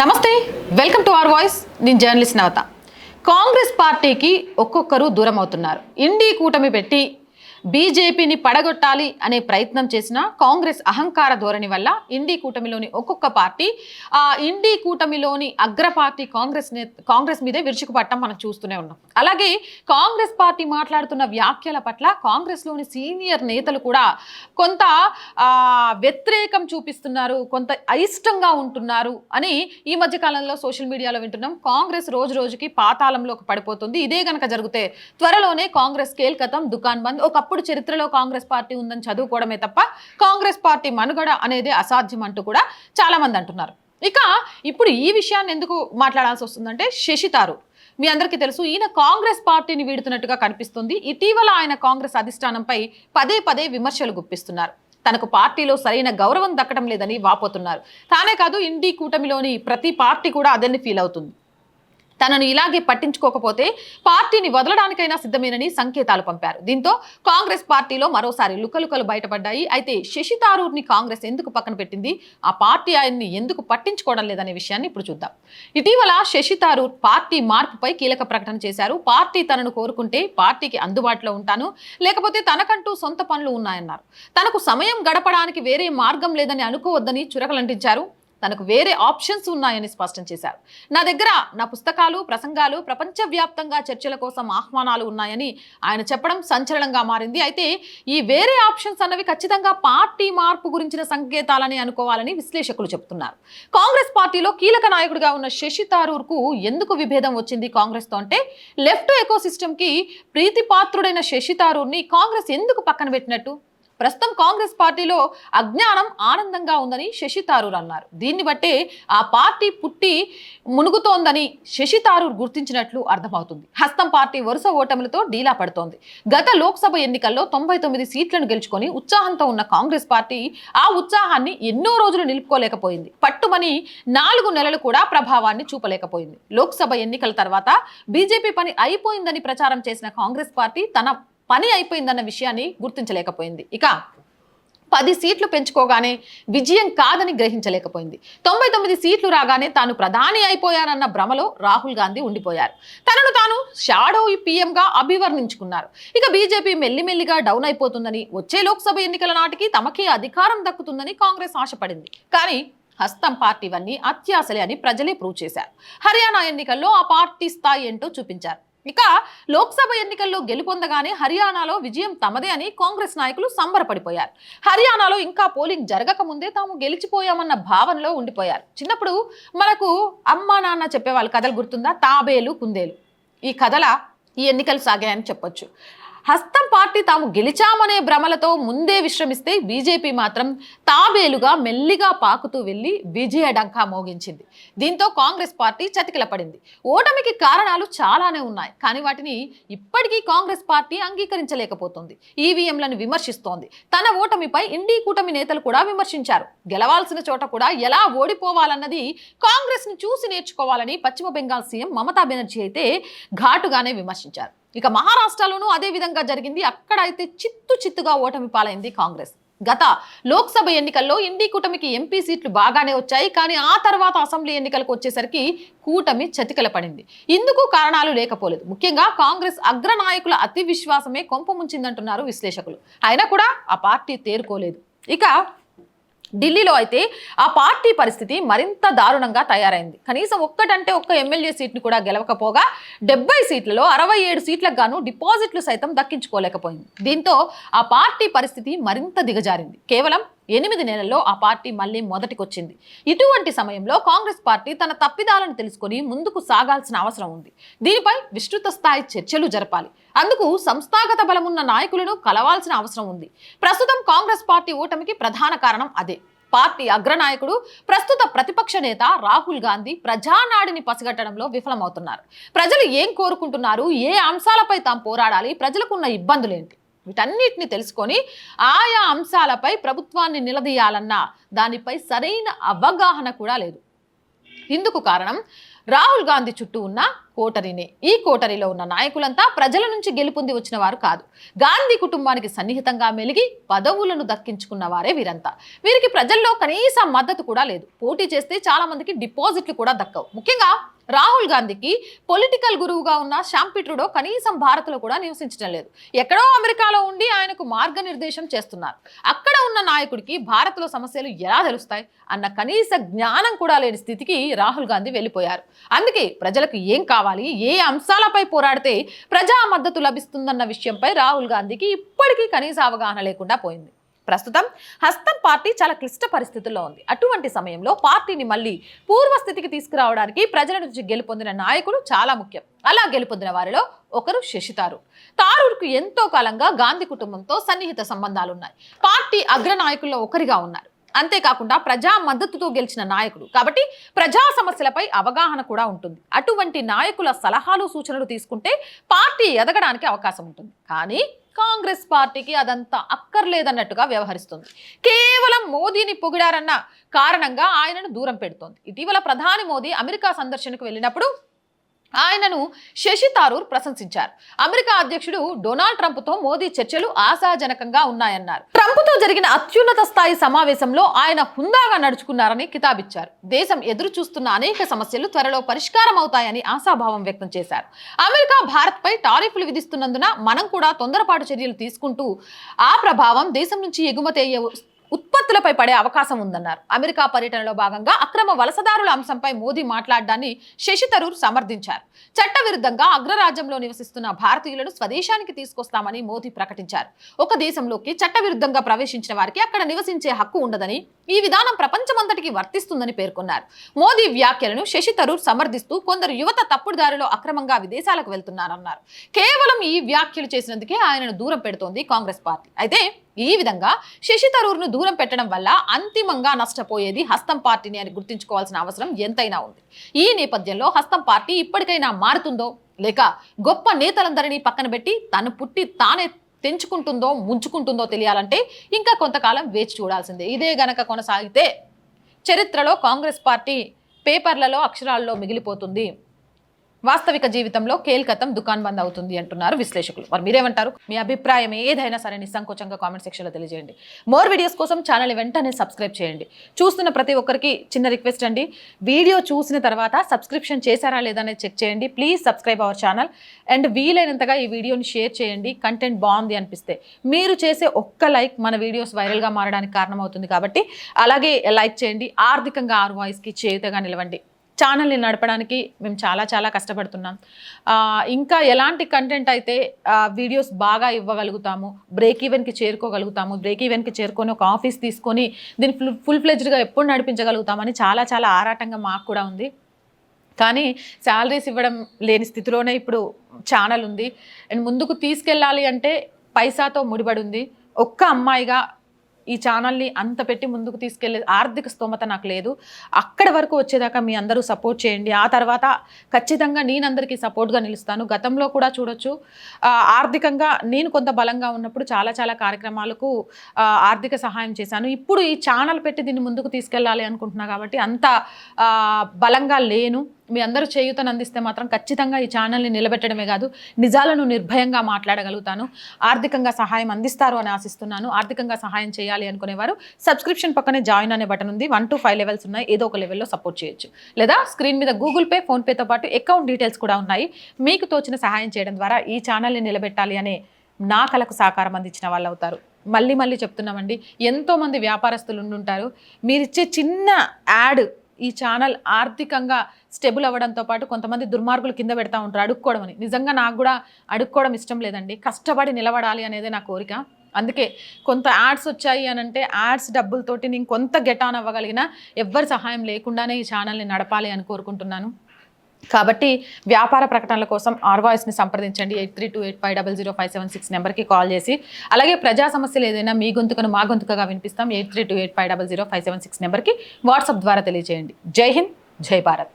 నమస్తే welcome to our voice. నేను journalist Navatha. Congress పార్టీకి ఒక్కొక్కరు దూరం అవుతున్నారు ఇండి కూటమి పెట్టి బీజేపీని పడగొట్టాలి అనే ప్రయత్నం చేసిన కాంగ్రెస్ అహంకార ధోరణి వల్ల ఇండి కూటమిలోని ఒక్కొక్క పార్టీ ఆ ఇండి కూటమిలోని అగ్ర పార్టీ కాంగ్రెస్ కాంగ్రెస్ మీదే విరుచుకుపట్టడం మనం చూస్తూనే ఉన్నాం. అలాగే కాంగ్రెస్ పార్టీ మాట్లాడుతున్న వ్యాఖ్యల పట్ల కాంగ్రెస్లోని సీనియర్ నేతలు కూడా కొంత వ్యతిరేకం చూపిస్తున్నారు కొంత అయిష్టంగా ఉంటున్నారు అని ఈ మధ్య కాలంలో సోషల్ మీడియాలో వింటున్నాం. కాంగ్రెస్ రోజు రోజుకి పాతాళంలోకి పడిపోతుంది. ఇదే కనుక జరిగితే త్వరలోనే కాంగ్రెస్ కేల్కతం దుకాన్ బంద్ ఒక ఒకప్పుడు చరిత్రలో కాంగ్రెస్ పార్టీ ఉందని చదువుకోవడమే తప్ప కాంగ్రెస్ పార్టీ మనుగడ అనేది అసాధ్యం అంటూ కూడా చాలా మంది అంటున్నారు. ఇక ఇప్పుడు ఈ విషయాన్ని ఎందుకు మాట్లాడాల్సి వస్తుందంటే శశి మీ అందరికీ తెలుసు ఈయన కాంగ్రెస్ పార్టీని వీడుతున్నట్టుగా కనిపిస్తుంది. ఇటీవల ఆయన కాంగ్రెస్ అధిష్టానంపై పదే పదే విమర్శలు గుప్పిస్తున్నారు. తనకు పార్టీలో సరైన గౌరవం దక్కడం లేదని వాపోతున్నారు. తానే కాదు ఇండి కూటమిలోని ప్రతి పార్టీ కూడా అదన్ని ఫీల్ అవుతుంది. తనను ఇలాగే పట్టించుకోకపోతే పార్టీని వదలడానికైనా సిద్ధమేనని సంకేతాలు పంపారు. దీంతో కాంగ్రెస్ పార్టీలో మరోసారి లుకలుకలు బయటపడ్డాయి. అయితే శశి తారూర్ని కాంగ్రెస్ ఎందుకు పక్కన పెట్టింది? ఆ పార్టీ ఆయన్ని ఎందుకు పట్టించుకోవడం లేదనే విషయాన్ని ఇప్పుడు చూద్దాం. ఇటీవల శశి తారూర్ పార్టీ మార్పుపై కీలక ప్రకటన చేశారు. పార్టీ తనను కోరుకుంటే పార్టీకి అందుబాటులో ఉంటాను. లేకపోతే తనకంటూ సొంత పనులు ఉన్నాయన్నారు. తనకు సమయం గడపడానికి వేరే మార్గం లేదని అనుకోవద్దని చురకలంటించారు. తనకు వేరే ఆప్షన్స్ ఉన్నాయని స్పష్టం చేశారు. నా దగ్గర నా పుస్తకాలు ప్రసంగాలు ప్రపంచవ్యాప్తంగా చర్చల కోసం ఆహ్వానాలు ఉన్నాయని ఆయన చెప్పడం సంచలనంగా మారింది. అయితే ఈ వేరే ఆప్షన్స్ అన్నవి ఖచ్చితంగా పార్టీ మార్పు గురించిన సంకేతాలని అనుకోవాలని విశ్లేషకులు చెబుతున్నారు. కాంగ్రెస్ పార్టీలో కీలక నాయకుడిగా ఉన్న శశి తారూర్కు ఎందుకు విభేదం వచ్చింది కాంగ్రెస్తో అంటే లెఫ్ట్ ఎకోసిస్టమ్కి ప్రీతిపాత్రుడైన శశి తారూర్ని కాంగ్రెస్ ఎందుకు పక్కన పెట్టినట్టు? ప్రస్తుతం కాంగ్రెస్ పార్టీలో అజ్ఞానం ఆనందంగా ఉందని శశి తారూర్ అన్నారు. దీన్ని బట్టే ఆ పార్టీ పుట్టి మునుగుతోందని శశి తారూర్ గుర్తించినట్లు అర్థమవుతుంది. హస్తం పార్టీ వరుస ఓటములతో డీలా పడుతోంది. గత లోక్సభ ఎన్నికల్లో తొంభై తొమ్మిది సీట్లను గెలుచుకొని ఉత్సాహంతో ఉన్న కాంగ్రెస్ పార్టీ ఆ ఉత్సాహాన్ని ఎన్నో రోజులు నిలుపుకోలేకపోయింది. పట్టుమని నాలుగు నెలలు కూడా ప్రభావాన్ని చూపలేకపోయింది. లోక్సభ ఎన్నికల తర్వాత బీజేపీ పని అయిపోయిందని ప్రచారం చేసిన కాంగ్రెస్ పార్టీ తన పని అయిపోయిందన్న విషయాన్ని గుర్తించలేకపోయింది. ఇక పది సీట్లు పెంచుకోగానే విజయం కాదని గ్రహించలేకపోయింది. తొంభై తొమ్మిది సీట్లు రాగానే తాను ప్రధాని అయిపోయానన్న భ్రమలో రాహుల్ గాంధీ ఉండిపోయారు. తనను తాను షాడో పీఎంగా అభివర్ణించుకున్నారు. ఇక బీజేపీ మెల్లిమెల్లిగా డౌన్ అయిపోతుందని వచ్చే లోక్సభ ఎన్నికల నాటికి తమకి అధికారం దక్కుతుందని కాంగ్రెస్ ఆశపడింది. కానీ హస్తం పార్టీవన్నీ అత్యాశలే అని ప్రజలే ప్రూవ్ చేశారు. హర్యానా ఎన్నికల్లో ఆ పార్టీ స్థాయి ఏంటో చూపించారు. ఇక లోక్సభ ఎన్నికల్లో గెలుపొందగానే హర్యానాలో విజయం తమదే అని కాంగ్రెస్ నాయకులు సంబరపడిపోయారు. హర్యానాలో ఇంకా పోలింగ్ జరగక ముందే తాము గెలిచిపోయామన్న భావనలో ఉండిపోయారు. చిన్నప్పుడు మనకు అమ్మా నాన్న చెప్పేవాళ్ళు కథలు గుర్తుందా? తాబేలు కుందేలు. ఈ కథల ఈ ఎన్నికలు సాగాయని చెప్పొచ్చు. హస్తం పార్టీ తాము గెలిచామనే భ్రమలతో ముందే విశ్రమిస్తే బీజేపీ మాత్రం తాబేలుగా మెల్లిగా పాకుతూ వెళ్ళి విజయ డంకా మోగించింది. దీంతో కాంగ్రెస్ పార్టీ చతికిల పడింది ఓటమికి కారణాలు చాలానే ఉన్నాయి కానీ వాటిని ఇప్పటికీ కాంగ్రెస్ పార్టీ అంగీకరించలేకపోతుంది. ఈవీఎంలను విమర్శిస్తోంది. తన ఓటమిపై ఇండీ కూటమి నేతలు కూడా విమర్శించారు. గెలవాల్సిన చోట కూడా ఎలా ఓడిపోవాలన్నది కాంగ్రెస్ని చూసి నేర్చుకోవాలని పశ్చిమ బెంగాల్ సీఎం మమతా బెనర్జీ అయితే ఘాటుగానే విమర్శించారు. ఇక మహారాష్ట్రలోనూ అదే విధంగా జరిగింది. అక్కడ అయితే చిత్తు చిత్తుగా ఓటమి పాలైంది కాంగ్రెస్. గత లోక్సభ ఎన్నికల్లో ఇండి కూటమికి ఎంపీ సీట్లు బాగానే వచ్చాయి. కానీ ఆ తర్వాత అసెంబ్లీ ఎన్నికలకు వచ్చేసరికి కూటమి చతికల పడింది. ఇందుకు కారణాలు లేకపోలేదు. ముఖ్యంగా కాంగ్రెస్ అగ్రనాయకుల అతి విశ్వాసమే కొంప ముంచిందంటున్నారు విశ్లేషకులు. అయినా కూడా ఆ పార్టీ తేరుకోలేదు. ఇక ఢిల్లీలో అయితే ఆ పార్టీ పరిస్థితి మరింత దారుణంగా తయారైంది. కనీసం ఒక్కటంటే ఒక్క ఎమ్మెల్యే సీట్ని కూడా గెలవకపోగా డెబ్బై సీట్లలో అరవై ఏడు సీట్లకు గాను డిపాజిట్లు సైతం దక్కించుకోలేకపోయింది. దీంతో ఆ పార్టీ పరిస్థితి మరింత దిగజారింది. కేవలం ఎనిమిది నెలల్లో ఆ పార్టీ మళ్ళీ మొదటికొచ్చింది. ఇటువంటి సమయంలో కాంగ్రెస్ పార్టీ తన తప్పిదాలను తెలుసుకొని ముందుకు సాగాల్సిన అవసరం ఉంది. దీనిపై విస్తృత స్థాయి చర్చలు జరపాలి. అందుకు సంస్థాగత బలమున్న నాయకులను కలవాల్సిన అవసరం ఉంది. ప్రస్తుతం కాంగ్రెస్ పార్టీ ఓటమికి ప్రధాన కారణం అదే. పార్టీ అగ్రనాయకుడు ప్రస్తుత ప్రతిపక్ష నేత రాహుల్ గాంధీ ప్రజానాడిని పసిగట్టడంలో విఫలమవుతున్నారు. ప్రజలు ఏం కోరుకుంటున్నారు? ఏ అంశాలపై తాము పోరాడాలి? ప్రజలకున్న ఇబ్బందులేంటి? వీటన్నిటిని తెలుసుకొని ఆయా అంశాలపై ప్రభుత్వాన్ని నిలదీయాలన్న దానిపై సరైన అవగాహన కూడా లేదు. ఇందుకు కారణం రాహుల్ గాంధీ చుట్టూ ఉన్న కోటరీనే. ఈ కోటరీలో ఉన్న నాయకులంతా ప్రజల నుంచి గెలుపొంది వచ్చిన వారు కాదు. గాంధీ కుటుంబానికి సన్నిహితంగా మెలిగి పదవులను దక్కించుకున్న వారే వీరంతా. వీరికి ప్రజల్లో కనీస మద్దతు కూడా లేదు. పోటీ చేస్తే చాలామందికి డిపాజిట్లు కూడా దక్కవు. ముఖ్యంగా రాహుల్ గాంధీకి పొలిటికల్ గురువుగా ఉన్న శాంపి ట్రూడో కనీసం భారత్లో కూడా నివసించడం లేదు. ఎక్కడో అమెరికాలో ఉండి ఆయనకు మార్గనిర్దేశం చేస్తున్నారు. అక్కడ ఉన్న నాయకుడికి భారత్లో సమస్యలు ఎలా తెలుస్తాయి? అన్న కనీస జ్ఞానం కూడా లేని స్థితికి రాహుల్ గాంధీ వెళ్ళిపోయారు. అందుకే ప్రజలకు ఏం కావాలి? ఏ అంశాలపై పోరాడితే ప్రజా మద్దతు లభిస్తుందన్న విషయంపై రాహుల్ గాంధీకి ఇప్పటికీ కనీస అవగాహన లేకుండా పోయింది. ప్రస్తుతం హస్తం పార్టీ చాలా క్లిష్ట పరిస్థితుల్లో ఉంది. అటువంటి సమయంలో పార్టీని మళ్ళీ పూర్వస్థితికి తీసుకురావడానికి ప్రజల నుంచి గెలుపొందిన నాయకులు చాలా ముఖ్యం. అలా గెలుపొందిన వారిలో ఒకరు శశి తారూర్ తారూర్కు ఎంతో కాలంగా గాంధీ కుటుంబంతో సన్నిహిత సంబంధాలు ఉన్నాయి పార్టీ అగ్రనాయకుల్లో ఒకరిగా ఉన్నారు. అంతేకాకుండా ప్రజా మద్దతుతో గెలిచిన నాయకుడు. కాబట్టి ప్రజా సమస్యలపై అవగాహన కూడా ఉంటుంది. అటువంటి నాయకుల సలహాలు సూచనలు తీసుకుంటే పార్టీ ఎదగడానికి అవకాశం ఉంటుంది. కానీ కాంగ్రెస్ పార్టీకి అదంతా అక్కర్లేదన్నట్టుగా వ్యవహరిస్తుంది. కేవలం మోదీని పొగిడారన్న కారణంగా ఆయనను దూరం పెడుతోంది. ఇటీవల ప్రధాని మోదీ అమెరికా సందర్శనకు వెళ్ళినప్పుడు ఆయనను శశి తారూర్ ప్రశంసించారు. అమెరికా అధ్యక్షుడు డొనాల్డ్ ట్రంప్తో మోదీ చర్చలు ఆశాజనకంగా ఉన్నాయన్నారు. ట్రంప్తో జరిగిన అత్యున్నత స్థాయి సమావేశంలో ఆయన హుందాగా నడుచుకున్నారని కితాబిచ్చారు. దేశం ఎదురు చూస్తున్న అనేక సమస్యలు త్వరలో పరిష్కారం అవుతాయని ఆశాభావం వ్యక్తం చేశారు. అమెరికా భారత్ పై టారిఫ్లు విధిస్తున్నందున మనం కూడా తొందరపాటు చర్యలు తీసుకుంటూ ఆ ప్రభావం దేశం నుంచి ఎగుమతి అయ్యే ఉత్పత్తులపై పడే అవకాశం ఉందన్నారు. అమెరికా పర్యటనలో భాగంగా అక్రమ వలసదారుల అంశంపై మోదీ మాట్లాడడాన్ని శశి తరూర్ సమర్థించారు. చట్టవిరుద్ధంగా అగ్రరాజ్యంలో నివసిస్తున్న భారతీయులను స్వదేశానికి తీసుకొస్తామని మోదీ ప్రకటించారు. ఒక దేశంలోకి చట్టవిరుద్ధంగా ప్రవేశించిన వారికి అక్కడ నివసించే హక్కు ఉండదని ఈ విధానం ప్రపంచమంతటికి వర్తిస్తుందని పేర్కొన్నారు. మోదీ వ్యాఖ్యలను శశి తరూర్ సమర్థిస్తూ కొందరు యువత తప్పుడు దారిలో అక్రమంగా విదేశాలకు వెళ్తున్నారన్నారు. కేవలం ఈ వ్యాఖ్యలు చేసినందుకే ఆయనను దూరం పెడుతోంది కాంగ్రెస్ పార్టీ. అయితే ఈ విధంగా శశి తరూర్ను దూరం పెట్టడం వల్ల అంతిమంగా నష్టపోయేది హస్తం పార్టీని అని గుర్తుంచుకోవాల్సిన అవసరం ఎంతైనా ఉంది. ఈ నేపథ్యంలో హస్తం పార్టీ ఇప్పటికైనా మారుతుందో లేక గొప్ప నేతలందరినీ పక్కన పెట్టి తను పుట్టి తానే తెంచుకుంటుందో ముంచుకుంటుందో తెలియాలంటే ఇంకా కొంతకాలం వేచి చూడాల్సిందే. ఇదే గనక కొనసాగితే చరిత్రలో కాంగ్రెస్ పార్టీ పేపర్లలో అక్షరాల్లో మిగిలిపోతుంది. వాస్తవిక జీవితంలో కేల్కతం దుకాన్ బంద్ అవుతుంది అంటున్నారు విశ్లేషకులు. మరి మీరేమంటారు? మీ అభిప్రాయం ఏదైనా సరే నిస్సంకోచంగా కామెంట్ సెక్షన్లో తెలియజేయండి. మోర్ వీడియోస్ కోసం ఛానల్ వెంటనే సబ్స్క్రైబ్ చేయండి. చూస్తున్న ప్రతి ఒక్కరికి చిన్న రిక్వెస్ట్ అండి. వీడియో చూసిన తర్వాత సబ్స్క్రిప్షన్ చేశారా లేదా అనేది చెక్ చేయండి. Please subscribe our channel. And వీలైనంతగా ఈ వీడియోని షేర్ చేయండి. కంటెంట్ బాగుంది అనిపిస్తే. మీరు చేసే ఒక్క లైక్ మన వీడియోస్ వైరల్గా మారడానికి కారణమవుతుంది కాబట్టి అలాగే లైక్ చేయండి. ఆర్థికంగా ఆరు వాయిస్కి చేయుతగా నిలవండి. ఛానల్ని నడపడానికి మేము చాలా చాలా కష్టపడుతున్నాం. ఇంకా ఎలాంటి కంటెంట్ అయితే వీడియోస్ బాగా ఇవ్వగలుగుతాము బ్రేక్ ఈవెన్కి చేరుకోగలుగుతాము బ్రేక్ ఈవెన్కి చేరుకొని ఒక ఆఫీస్ తీసుకొని దీన్ని ఫుల్ ఫుల్ ఫ్లెజ్డ్గా ఎప్పుడు నడిపించగలుగుతామని చాలా చాలా ఆరాటంగా మాకు కూడా ఉంది. కానీ శాలరీస్ ఇవ్వడం లేని స్థితిలోనే ఇప్పుడు ఛానల్ ఉంది. అండ్ ముందుకు తీసుకెళ్ళాలి అంటే పైసాతో ముడిపడి ఉంది. ఒక్క అమ్మాయిగా ఈ ఛానల్ని అంత పెట్టి ముందుకు తీసుకెళ్ళే ఆర్థిక స్తోమత నాకు లేదు. అక్కడ వరకు వచ్చేదాకా మీ అందరూ సపోర్ట్ చేయండి. ఆ తర్వాత ఖచ్చితంగా నేను అందరికీ సపోర్ట్గా నిలుస్తాను. గతంలో కూడా చూడొచ్చు. ఆర్థికంగా నేను కొంత బలంగా ఉన్నప్పుడు చాలా చాలా కార్యక్రమాలకు ఆర్థిక సహాయం చేశాను. ఇప్పుడు ఈ ఛానల్ పెట్టి దీన్ని ముందుకు తీసుకెళ్ళాలి అనుకుంటున్నా కాబట్టి అంత బలంగా లేను. మీ అందరూ చేయూతను అందిస్తే మాత్రం ఖచ్చితంగా ఈ ఛానల్ని నిలబెట్టడమే కాదు నిజాలను నిర్భయంగా మాట్లాడగలుగుతాను. ఆర్థికంగా సహాయం అందిస్తారు అని ఆశిస్తున్నాను. ఆర్థికంగా సహాయం చేయాలి. అనుకునేవారు. సబ్స్క్రిప్షన్ పక్కనే జాయిన్ అనే బటన్ ఉంది. వన్ టు ఫైవ్ లెవెల్స్ ఉన్నాయి. ఏదో ఒక లెవెల్లో సపోర్ట్ చేయొచ్చు. లేదా స్క్రీన్ మీద గూగుల్ పే ఫోన్పేతో పాటు అకౌంట్ డీటెయిల్స్ కూడా ఉన్నాయి. మీకు తోచిన సహాయం చేయడం ద్వారా ఈ ఛానల్ని నిలబెట్టాలి అనే నా కళకు సహకారం అందించిన వాళ్ళు అవుతారు. మళ్ళీ మళ్ళీ చెప్తున్నామండి. ఎంతోమంది వ్యాపారస్తులు ఉండుంటారు. మీరిచ్చే చిన్న యాడ్ ఈ ఛానల్ ఆర్థికంగా స్టెబుల్ అవ్వడంతో పాటు కొంతమంది దుర్మార్గులు కింద పెడతా ఉంటారు. అడుక్కోవడం అని. నిజంగా నాకు కూడా అడుక్కోవడం ఇష్టం లేదండి. కష్టపడి నిలబడాలి అనేది నా కోరిక. అందుకే కొంత యాడ్స్ వచ్చాయి అని అంటే యాడ్స్ డబ్బులతోటి నేను కొంత గెట్ ఆన్ అవ్వగలిగిన ఎవ్వరి సహాయం లేకుండానే ఈ ఛానల్ని నడపాలి అని కోరుకుంటున్నాను. కాబట్టి వ్యాపార ప్రకటనల కోసం ఆర్వాయిస్ని సంప్రదించండి. Eight three two eight five double zero five seven six నెంబర్కి కాల్ చేసి అలాగే ప్రజా సమస్యలు ఏదైనా మీ గొంతుకను మా గొంతుకగా వినిపిస్తాం. Eight three two eight five double zero five seven six నెంబర్కి వాట్సాప్ ద్వారా తెలియజేయండి. జై హింద్ జై భారత్.